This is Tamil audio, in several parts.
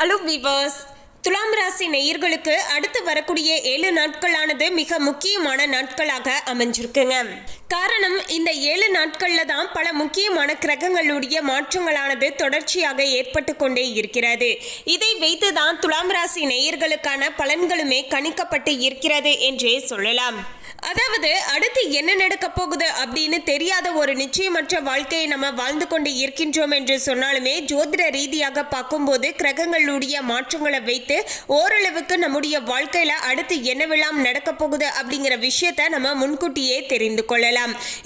ஹலோ வீவர்ஸ் துலாம் ராசி நேயர்களுக்கு அடுத்து வரக்கூடிய ஏழு நாட்களானது மிக முக்கியமான நாட்களாக அமைஞ்சிருக்குங்க. காரணம் இந்த ஏழு நாட்கள்ல தான் பல முக்கியமான கிரகங்களுடைய மாற்றங்களானது தொடர்ச்சியாக ஏற்பட்டு கொண்டே இருக்கிறது. இதை வைத்து தான் துலாம் ராசி நேயர்களுக்கான பலன்களுமே கணிக்கப்பட்டு இருக்கிறது என்றே சொல்லலாம். அதாவது அடுத்து என்ன நடக்க போகுது அப்படின்னு தெரியாத ஒரு நிச்சயமற்ற வாழ்க்கையை நம்ம வாழ்ந்து கொண்டு இருக்கின்றோம் என்று சொன்னாலுமே ஜோதிட ரீதியாக பார்க்கும்போது கிரகங்களுடைய மாற்றங்களை வைத்து ஓரளவுக்கு நம்முடைய வாழ்க்கையில அடுத்து என்னவெல்லாம் நடக்க போகுது அப்படிங்கிற விஷயத்த நம்ம முன்கூட்டியே தெரிந்து கொள்ளலாம்.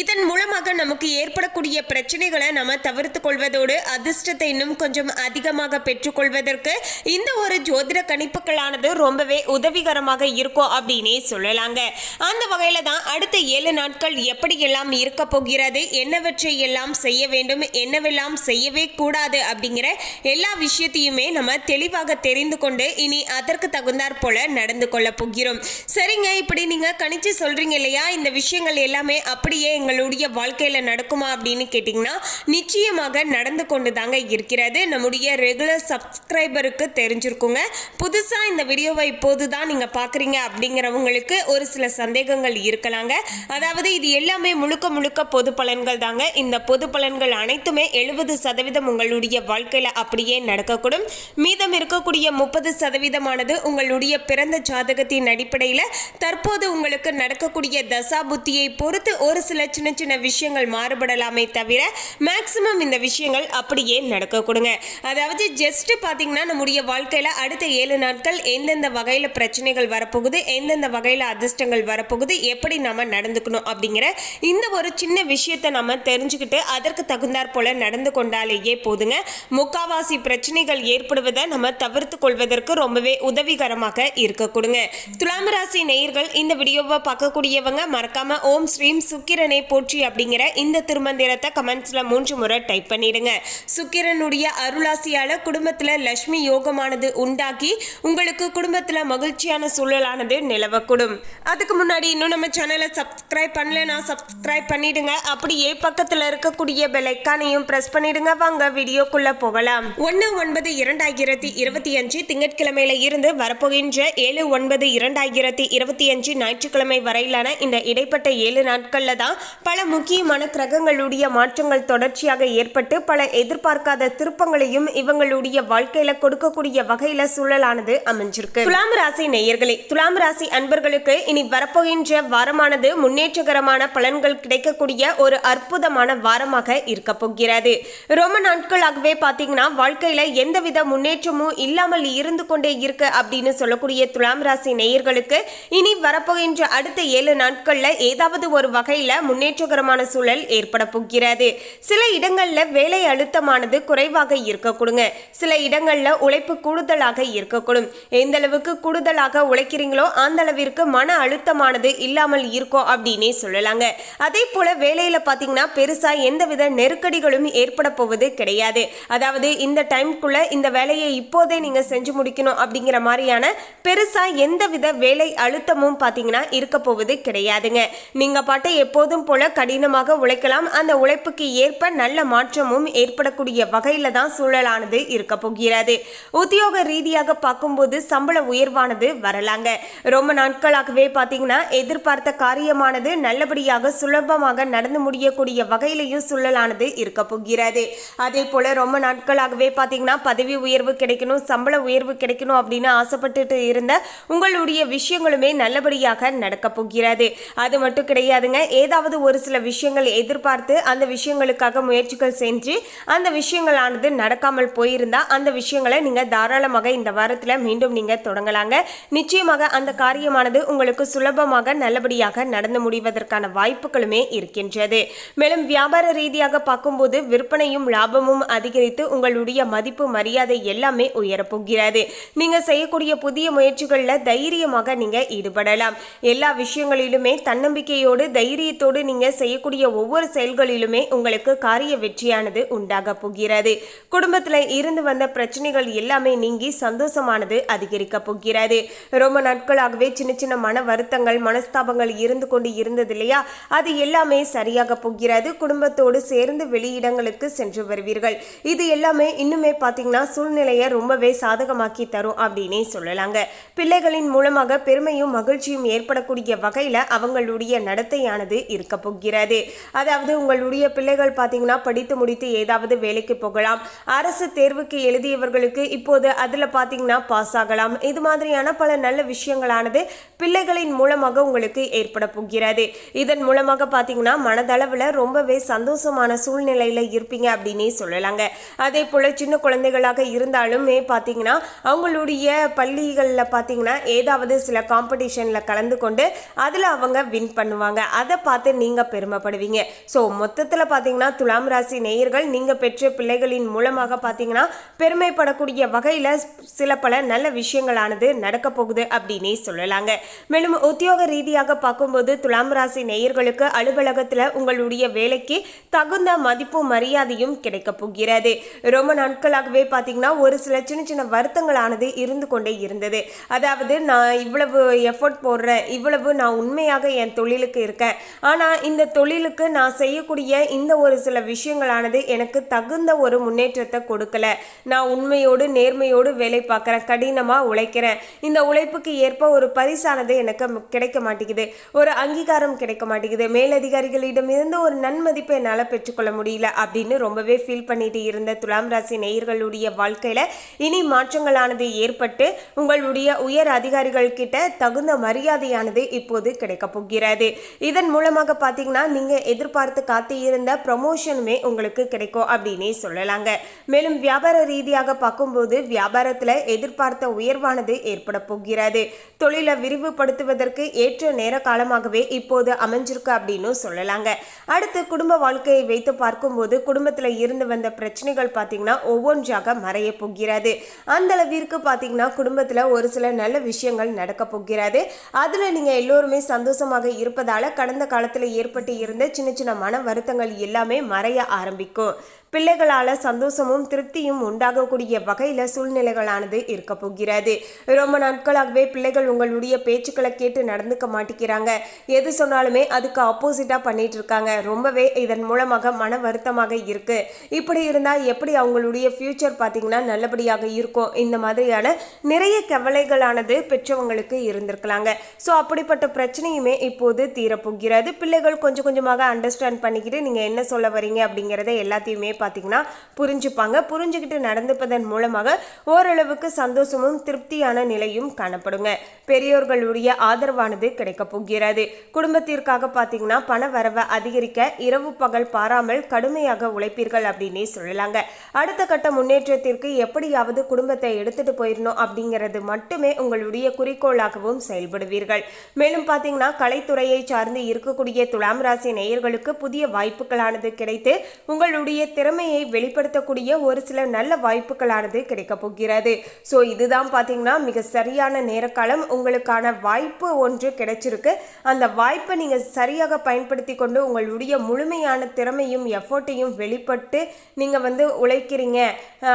இதன் மூலமாக நமக்கு ஏற்படக்கூடிய பிரச்சனைகளை நம்ம தவிர்த்து கொள்வதோடு அதிர்ஷ்டத்தை இன்னும் கொஞ்சம் அதிகமாக பெற்றுக்கொள்வதற்கு இந்த ஒரு ஜோதிட கணிப்புகளானது ரொம்பவே உதவிகரமாக இருக்கும் அப்படின்னே சொல்லலாங்க. அந்த வகையில தான் அடுத்த ஏழு நாட்கள் எப்படியெல்லாம் இருக்க போகிறது என்னவற்றை எல்லாம் செய்ய வேண்டும் என்னவெல்லாம் செய்யவே கூடாது அப்படிங்கிற எல்லா விஷயத்தையுமே நம்ம தெளிவாக தெரிந்து கொண்டு இனி அதற்கு தகுந்தாற் போல நடந்து கொள்ள போகிறோம். சரிங்க இப்படி நீங்க கணிச்சு சொல்றீங்க இல்லையா? இந்த விஷயங்கள் எல்லாமே அப்படியே எங்களுடைய வாழ்க்கையில் நடக்குமா அப்படின்னு கேட்டிங்கன்னா நிச்சயமாக நடந்து கொண்டு தாங்க இருக்கிறது. நம்முடைய ரெகுலர் சப்ஸ்கிரைபருக்கு தெரிஞ்சிருக்குங்க. புதுசாக இந்த வீடியோவை இப்போது தான் நீங்கள் பார்க்குறீங்க அப்படிங்கிறவங்களுக்கு ஒரு சில சந்தேகங்கள் இருக்கலாங்க. அதாவது இது எல்லாமே முழுக்க முழுக்க பொது பலன்கள் தாங்க. இந்த பொது பலன்கள் அனைத்துமே எழுபது சதவீதம் உங்களுடைய வாழ்க்கையில் அப்படியே நடக்கக்கூடும். மீதம் இருக்கக்கூடிய முப்பது சதவீதமானது உங்களுடைய பிறந்த ஜாதகத்தின் அடிப்படையில் தற்போது உங்களுக்கு நடக்கக்கூடிய தசா புத்தியை பொறுத்து ஒரு சில சின்ன சின்ன விஷயங்கள் மாறுபடலாமே தவிர மேக்சிமம் இந்த விஷயங்கள் அப்படியே நடக்க கொடுங்க. அதாவது ஜஸ்ட் பார்த்தீங்கன்னா நம்முடைய வாழ்க்கையில் அடுத்த ஏழு நாட்கள் எந்தெந்த வகையில் பிரச்சனைகள் வரப்போகுது எந்தெந்த வகையில் அதிர்ஷ்டங்கள் வரப்போகுது எப்படி நம்ம நடந்துக்கணும் அப்படிங்கிற இந்த ஒரு சின்ன விஷயத்தை நம்ம தெரிஞ்சுக்கிட்டு அதற்கு தகுந்தாற் போல நடந்து கொண்டாலேயே போதுங்க. முக்காவாசி பிரச்சனைகள் ஏற்படுவதை நம்ம தவிர்த்து கொள்வதற்கு ரொம்பவே உதவிகரமாக இருக்க கொடுங்க. துலாம் ராசி நேயர்கள் இந்த வீடியோவை பார்க்கக்கூடியவங்க மறக்காம ஓம் ஸ்ரீம் சுக்கிரனை போற்றி அப்படிங்கிற இந்த திருமந்திரத்தை கமெண்ட்ஸில் மூன்று முறை டைப் பண்ணிடுங்க. சுக்கிரனுடைய அருளாசியால் குடும்பத்தில் லக்ஷ்மி யோகமானது உண்டாக்கி உங்களுக்கு குடும்பத்தில் மகிழ்ச்சியான சூழலானது நிலவக்கூடும். அதுக்கு முன்னாடி இன்னும் நம்ம சேனலை சப்ஸ்கிரைப் பண்ணலன்னா சப்ஸ்கிரைப் பண்ணிடுங்க. அப்படியே பக்கத்தில் இருக்கக்கூடிய பெலைக்கானையும் ப்ரெஸ் பண்ணிடுங்க. வாங்க வீடியோக்குள்ளே போகலாம். ஒன்று ஒன்பது இரண்டாயிரத்தி இருபத்தி அஞ்சு திங்கட்கிழமையில இருந்து வரப்போகின்ற ஏழு ஒன்பது இரண்டாயிரத்தி இருபத்தி அஞ்சு ஞாயிற்றுக்கிழமை வரையிலான இந்த இடைப்பட்ட ஏழு நாட்கள் நாட்களில் தான் பல முக்கியமான கிரகங்களுடைய மாற்றங்கள் தொடர்ச்சியாக ஏற்பட்டு பல எதிர்பார்க்காத திருப்பங்களையும் இவங்களுடைய வாழ்க்கையில கொடுக்கக்கூடிய வகையில சூழலானது அமைஞ்சிருக்கு. துலாம் ராசி நேயர்களே துலாம் ராசி அன்பர்களுக்கு இனி வரப்போகின்ற வாரமானது முன்னேற்றகரமான பலன்கள் கிடைக்கக்கூடிய ஒரு அற்புதமான வாரமாக இருக்க போகிறது. ரொம்ப நாட்களாகவே பாத்தீங்கன்னா வாழ்க்கையில எந்தவித முன்னேற்றமும் இல்லாமல் இருந்து கொண்டே இருக்கு அப்படின்னு சொல்லக்கூடிய துலாம் ராசி நேயர்களுக்கு இனி வரப்போகின்ற அடுத்த ஏழு நாட்கள்ல ஏதாவது ஒரு வகை வகையில முன்னேற்றகரமான சூழல் ஏற்பட போகிறது. சில இடங்கள்ல வேலை அழுத்தமானது குறைவாக இருக்க கொடுங்க சில இடங்கள்ல உழைப்பு கூடுதலாக இருக்கக்கூடும். எந்த அளவுக்கு கூடுதலாக உழைக்கிறீங்களோ அந்த அளவிற்கு மன அழுத்தமானது இல்லாமல் இருக்கும் அப்படின்னே சொல்லலாங்க. அதே போல வேலையில பாத்தீங்கன்னா பெருசா எந்தவித நெருக்கடிகளும் ஏற்பட போவது கிடையாது. அதாவது இந்த டைம்குள்ள இந்த வேலையை இப்போதே நீங்க செஞ்சு முடிக்கணும் அப்படிங்கிற மாதிரியான பெருசா எந்தவித வேலை அழுத்தமும் பாத்தீங்கன்னா இருக்க போவது கிடையாதுங்க. நீங்க பாட்டு எப்போதும் போல கடினமாக உழைக்கலாம். அந்த உழைப்புக்கு ஏற்ப நல்ல மாற்றமும் ஏற்படக்கூடிய வகையில தான் சூழலானது இருக்க போகிறது. உத்தியோக ரீதியாக பார்க்கும்போது சம்பள உயர்வானது வரலாங்க. ரொம்ப நாட்களாகவே பார்த்தீங்கன்னா எதிர்பார்த்த காரியமானது நல்லபடியாக சுலபமாக நடந்து முடியக்கூடிய வகையிலையும் சூழலானது இருக்க போகிறது. அதே போல ரொம்ப நாட்களாகவே பார்த்தீங்கன்னா பதவி உயர்வு கிடைக்கணும் சம்பள உயர்வு கிடைக்கணும் அப்படின்னு ஆசைப்பட்டுட்டு இருந்த உங்களுடைய விஷயங்களுமே நல்லபடியாக நடக்க போகிறது. அது மட்டும் கிடையாதுங்க. ஏதாவது ஒரு சில விஷயங்கள் எதிர்பார்த்து அந்த விஷயங்களுக்காக முயற்சிகள் செஞ்சு அந்த விஷயங்களானது நடக்காமல் போயிருந்தா அந்த விஷயங்களை நீங்க தாராளமாக இந்த வாரத்துல மீண்டும் நீங்க தொடங்கலாங்க. நிச்சயமாக அந்த காரியமானது உங்களுக்கு சுலபமாக நல்லபடியாக நடந்து முடிவதற்கான வாய்ப்புகளுமே இருக்கின்றது. மேலும் வியாபார ரீதியாக பார்க்கும்போது விற்பனையும் லாபமும் அதிகரித்து உங்களுடைய மதிப்பு மரியாதை எல்லாமே உயரப்போகிறது நீங்க செய்யக்கூடிய புதிய முயற்சிகளில் தைரியமாக நீங்க ஈடுபடலாம். எல்லா விஷயங்களிலுமே தன்னம்பிக்கையோடு தைரிய தைரியத்தோடு நீங்க செய்யக்கூடிய ஒவ்வொரு செயல்களிலுமே உங்களுக்கு காரிய வெற்றியானது உண்டாக போகிறது. குடும்பத்துல இருந்து வந்த பிரச்சனைகள் எல்லாமே நீங்கி சந்தோஷமானது அதிகரிக்க போகிறது. ரொம்ப நாட்களாகவே சின்ன சின்ன மன வருத்தங்கள் மனஸ்தாபங்கள் இருந்து கொண்டு இருந்தது இல்லையா? அது எல்லாமே சரியாக போகிறது. குடும்பத்தோடு சேர்ந்து வெளியிடங்களுக்கு சென்று வருவீர்கள். இது எல்லாமே இன்னுமே பார்த்தீங்கன்னா சூழ்நிலையை ரொம்பவே சாதகமாக்கி தரும் அப்படின்னே சொல்லலாங்க. பிள்ளைகளின் மூலமாக பெருமையும் மகிழ்ச்சியும் ஏற்படக்கூடிய வகையில் அவங்களுடைய நடத்தையானது இருக்க போகிறது. அதாவது உங்களுடைய பிள்ளைகள் பார்த்தீங்கன்னா படித்து முடித்து ஏதாவது வேலைக்கு போகலாம். அரசு தேர்வுக்கு எழுதியவர்களுக்கு இப்போது அதில் பார்த்தீங்கன்னா பாஸ் ஆகலாம். இது மாதிரியான பல நல்ல விஷயங்களானது பிள்ளைகளின் மூலமாக உங்களுக்கு ஏற்பட போகிறது. இதன் மூலமாக பார்த்தீங்கன்னா மனதளவில் ரொம்பவே சந்தோஷமான சூழ்நிலையில் இருப்பீங்க அப்படின்னே சொல்லலாங்க. அதே போல் சின்ன குழந்தைகளாக இருந்தாலுமே பார்த்தீங்கன்னா அவங்களுடைய பள்ளிகளில் பார்த்தீங்கன்னா ஏதாவது சில காம்படிஷனில் கலந்து கொண்டு அதில் அவங்க வின் பண்ணுவாங்க. அதை பார்த்து நீங்கள் பெருமைப்படுவீங்க. ஸோ மொத்தத்தில் பார்த்தீங்கன்னா துலாம் ராசி நேயர்கள் நீங்கள் பெற்ற பிள்ளைகளின் மூலமாக பார்த்தீங்கன்னா பெருமைப்படக்கூடிய வகையில் சில பல நல்ல விஷயங்களானது நடக்க போகுது அப்படின்னே சொல்லலாங்க. மேலும் உத்தியோக ரீதியாக பார்க்கும்போது துலாம் ராசி நேயர்களுக்கு அலுவலகத்தில் உங்களுடைய வேலைக்கு தகுந்த மதிப்பு மரியாதையும் கிடைக்க போகிறது. ரொம்ப நாட்களாகவே பார்த்தீங்கன்னா ஒரு சில சின்ன சின்ன வருத்தங்களானது இருந்து கொண்டே இருந்தது. அதாவது நான் இவ்வளவு எஃபோர்ட் போடுறேன் இவ்வளவு நான் உண்மையாக என் தொழிலுக்கு இருக்கேன் ஆனால் இந்த தொழிலுக்கு நான் செய்யக்கூடிய இந்த ஒரு சில விஷயங்களானது எனக்கு தகுந்த ஒரு முன்னேற்றத்தை கொடுக்கல. நான் உண்மையோடு நேர்மையோடு வேலை பார்க்குறேன் கடினமாக உழைக்கிறேன். இந்த உழைப்புக்கு ஏற்ப ஒரு பரிசானது எனக்கு கிடைக்க மாட்டேங்குது. ஒரு அங்கீகாரம் கிடைக்க மாட்டேங்குது. மேலதிகாரிகளிடமிருந்து ஒரு நன்மதிப்பை என்னால் பெற்றுக்கொள்ள முடியல அப்படின்னு ரொம்பவே ஃபீல் பண்ணிட்டு இருந்த துலாம் ராசி நேயர்களுடைய வாழ்க்கையில் இனி மாற்றங்களானது ஏற்பட்டு உங்களுடைய உயர் அதிகாரிகள் கிட்ட தகுந்த மரியாதையானது இப்போது கிடைக்க போகிறது. இதன் மூலமாக பார்த்தீங்கன்னா நீங்கள் எதிர்பார்த்து காத்து இருந்த ப்ரமோஷனுமே உங்களுக்கு கிடைக்கும் அப்படின்னே சொல்லலாங்க. மேலும் வியாபார ரீதியாக பார்க்கும்போது வியாபாரத்தில் எதிர்பார்த்த உயர்வானது ஏற்பட போகிறது. தொழிலை விரிவுபடுத்துவதற்கு ஏற்ற நேர காலமாகவே இப்போது அமைஞ்சிருக்கு அப்படின்னு சொல்லலாங்க. அடுத்து குடும்ப வாழ்க்கையை வைத்து பார்க்கும்போது குடும்பத்தில் இருந்து வந்த பிரச்சனைகள் பார்த்தீங்கன்னா ஒவ்வொன்றாக மறைய போகிறது. அந்த அளவிற்கு பார்த்தீங்கன்னா குடும்பத்தில் ஒரு சில நல்ல விஷயங்கள் நடக்க போகிறது. அதில் நீங்கள் எல்லோருமே சந்தோஷமாக இருப்பதால் கடந்த காலத்தில் ஏற்பட்டு இருந்த சின்ன சின்ன மன வருத்தங்கள் எல்லாமே மறைய ஆரம்பிக்கும். பிள்ளைகளால் சந்தோஷமும் திருப்தியும் உண்டாகக்கூடிய வகையில் சூழ்நிலைகளானது இருக்க போகிறது. ரொம்ப நாட்களாகவே பிள்ளைகள் உங்களுடைய பேச்சுக்களை கேட்டு நடந்துக்க மாட்டேங்கிறாங்க. எது சொன்னாலுமே அதுக்கு ஆப்போசிட்டாக பண்ணிட்டு இருக்காங்க ரொம்பவே இதன் மூலமாக மன வருத்தமாக இருக்கு. இப்படி இருந்தால் எப்படி அவங்களுடைய ஃப்யூச்சர் பார்த்தீங்கன்னா நல்லபடியாக இருக்கும்? இந்த மாதிரியான நிறைய கவலைகளானது பெற்றவங்களுக்கு இருந்திருக்கலாங்க. ஸோ அப்படிப்பட்ட பிரச்சனையுமே இப்போது தீரப்போகிறது. பிள்ளைகள் கொஞ்சம் கொஞ்சமாக அண்டர்ஸ்டாண்ட் பண்ணிக்கிட்டு நீங்கள் என்ன சொல்ல வரீங்க அப்படிங்கிறத எல்லாத்தையுமே பார்த்தீங்கன்னா புரிஞ்சுப்பாங்க. புரிஞ்சுக்கிட்டு நடந்துப்பதன் மூலமாக ஓரளவுக்கு சந்தோஷமும் திருப்தியான நிலையும் காணப்படுங்க. பெரியோர்களுடைய ஆதரவானது கிடைக்க போகிறது. குடும்பத்திற்காக பார்த்தீங்கன்னா பண வரவை அதிகரிக்க இரவு பகல் பாராமல் கடுமையாக உழைப்பீர்கள் அப்படின்னே சொல்லலாங்க. அடுத்த கட்ட முன்னேற்றத்திற்கு எப்படியாவது குடும்பத்தை எடுத்துட்டு போயிடணும் அப்படிங்கிறது மட்டுமே உங்களுடைய குறிக்கோளாகவும் செயல்படுவீர்கள். மேலும் பார்த்தீங்கன்னா கலைத்துறையை சார்ந்து இருக்கக்கூடிய துலாம் ராசி நேயர்களுக்கு புதிய வாய்ப்புகளானது கிடைத்து உங்களுடைய திற திறமையை வெளிப்படுத்தக்கூடிய ஒரு சில நல்ல வாய்ப்புகளானது கிடைக்க போகிறது. ஸோ இதுதான் பார்த்தீங்கன்னா மிக சரியான நேரக்காலம். உங்களுக்கான வாய்ப்பு ஒன்று கிடைச்சிருக்கு. அந்த வாய்ப்பை நீங்கள் சரியாக பயன்படுத்தி கொண்டு உங்களுடைய முழுமையான திறமையும் எஃபோர்ட்டையும் வெளிப்பட்டு நீங்கள் வந்து உழைக்கிறீங்க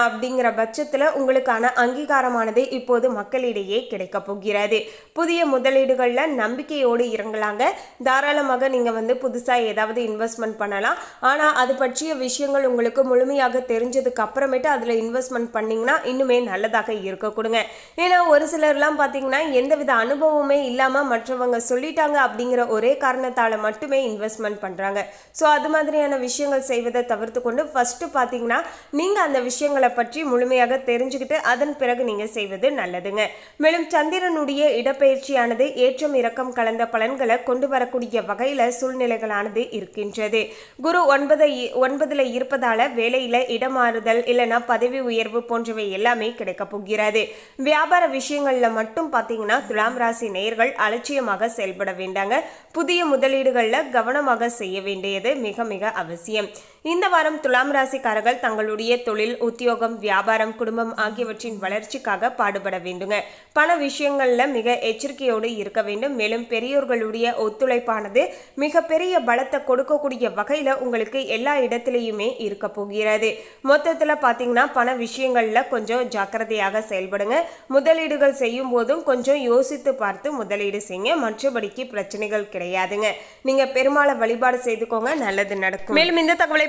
அப்படிங்கிற பட்சத்தில் உங்களுக்கான அங்கீகாரமானது இப்போது மக்களிடையே கிடைக்க போகிறது. புதிய முதலீடுகளில் நம்பிக்கையோடு இறங்கலாங்க. தாராளமாக நீங்கள் வந்து புதுசாக ஏதாவது இன்வெஸ்ட்மெண்ட் பண்ணலாம். ஆனால் அது பற்றிய விஷயங்கள் உங்களுக்கு முழுமையாக தெரிஞ்சதுக்கு அப்புறமேட்டு அதில் இன்வெஸ்ட்மெண்ட் பண்ணிங்கன்னா இன்னுமே நல்லதாக இருக்க கொடுங்க. ஏன்னா ஒரு சிலர்லாம் பார்த்தீங்கன்னா எந்தவித அனுபவமே இல்லாமல் மற்றவங்க சொல்லிட்டாங்க அப்படிங்கிற ஒரே காரணத்தால் மட்டுமே இன்வெஸ்ட்மெண்ட் பண்ணுறாங்க ஸோ அது மாதிரியான விஷயங்கள் செய்வதை தவிர்த்து கொண்டு ஃபஸ்ட்டு பார்த்தீங்கன்னா நீங்கள் அந்த விஷயங்களை பற்றி முழுமையாக தெரிஞ்சுக்கிட்டு அதன் பிறகு நீங்கள் செய்வது நல்லதுங்க. மேலும் சந்திரனுடைய இடப்பெயர்ச்சியானது ஏற்றம் இறக்கம் கலந்த பலன்களை கொண்டு வரக்கூடிய வகையில் சூழ்நிலைகளானது இருக்கின்றது. குரு ஒன்பதை ஒன்பதுல இருப்பதாக வேலையில இடமாறுதல் இல்லைன்னா பதவி உயர்வு போன்றவை எல்லாமே கிடைக்க போகிறது. வியாபார விஷயங்கள்ல மட்டும் பார்த்தீங்கன்னா துலாம் ராசி நேயர்கள் அலட்சியமாக செயல்பட வேண்டாங்க. புதிய முதலீடுகளில் கவனமாக செய்ய வேண்டியது மிக மிக அவசியம். இந்த வாரம் துலாம் ராசிக்காரர்கள் தங்களுடைய தொழில் உத்தியோகம் வியாபாரம் குடும்பம் ஆகியவற்றின் வளர்ச்சிக்காக பாடுபட வேண்டுங்க. பண விஷயங்கள்ல மிக எச்சரிக்கையோடு இருக்க வேண்டும். மேலும் பெரியோர்களுடைய ஒத்துழைப்பானது மிக பெரிய பலத்தை கொடுக்கக்கூடிய வகையில உங்களுக்கு எல்லா இடத்திலையுமே இருக்க போகிறது. மொத்தத்துல பாத்தீங்கன்னா பண விஷயங்கள்ல கொஞ்சம் ஜாக்கிரதையாக செயல்படுங்க. முதலீடுகள் செய்யும் போதும் கொஞ்சம் யோசித்து பார்த்து முதலீடு செய்யுங்க. மற்றபடிக்கு பிரச்சனைகள் கிடையாதுங்க. நீங்க பெருமாளை வழிபாடு செய்துக்கோங்க. நல்லது நடக்கும். மேலும் இந்த தகவலை